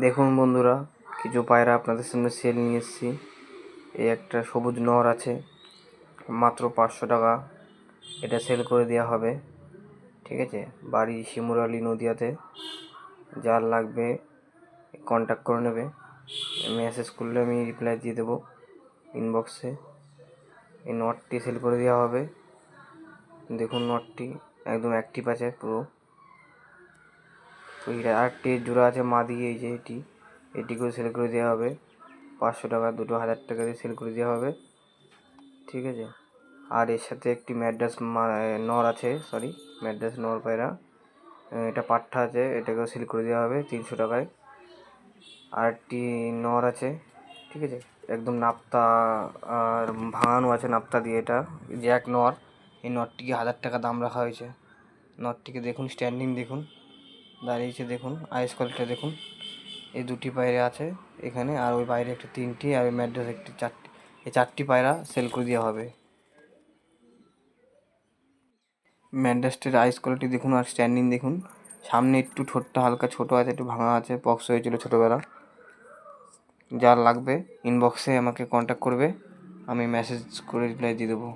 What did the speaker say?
দেখুন বন্ধুরা, কিছু পায়রা আপনাদের সামনে সেল নিয়ে এসেছি। এই একটা সবুজ নর আছে, মাত্র পাঁচশো টাকা। এটা সেল করে দেওয়া হবে, ঠিক আছে? বাড়ি শিমুরালি নদিয়াতে। যার লাগবে কন্ট্যাক্ট করে নেবে। মেসেজ করলে আমি রিপ্লাই দিয়ে দেবো ইনবক্সে এই নটটি সেল করে দেওয়া হবে। দেখুন নটটি একদম অ্যাক্টিভ আছে পুরো। এটা আরেকটি জোড়া আছে মা দিয়ে, এই যে এটি। এটিকেও সেল করে দেওয়া হবে। পাঁচশো টাকা, দুটো হাজার টাকা দিয়ে সেল করে দেওয়া হবে। ঠিক আছে? আর এর সাথে একটি ম্যাড্রাস নর আছে সরি ম্যাড্রাস নর পায়রা। এটা পাঠা আছে, এটাকেও সেল করে দেওয়া হবে তিনশো টাকায়। আর একটি নর আছে, ঠিক আছে? একদম নাপ্তা, আর ভাঙানো আছে নাপ্তা দিয়ে এটা। এক নর, এই নরটিকে হাজার টাকা দাম রাখা হয়েছে। নরটিকে দেখুন স্ট্যান্ডিং দেখুন। দাঁড়িয়েছে দেখুন আইস কোয়ালিটি দেখুন। এই দুটি পায়রা আছে এখানে, আর ওই বাইরে একটা তিনটি, আর ওই ম্যাড্রাস একটি চারটি। এই চারটি পায়রা সেল করে দেওয়া হবে। ম্যাড্রাসটির আইস কোয়ালিটি দেখুন, আর স্ট্যান্ডিং দেখুন। সামনে একটু ঠোঁটটা হালকা ছোট আছে, একটু ভাঙা আছে পক্স হয়েছিল ছোটোবেলা। যার লাগবে ইনবক্সে আমাকে কন্ট্যাক্ট করবে, আমি মেসেজ করে রিপ্লাই দিয়ে দেবো।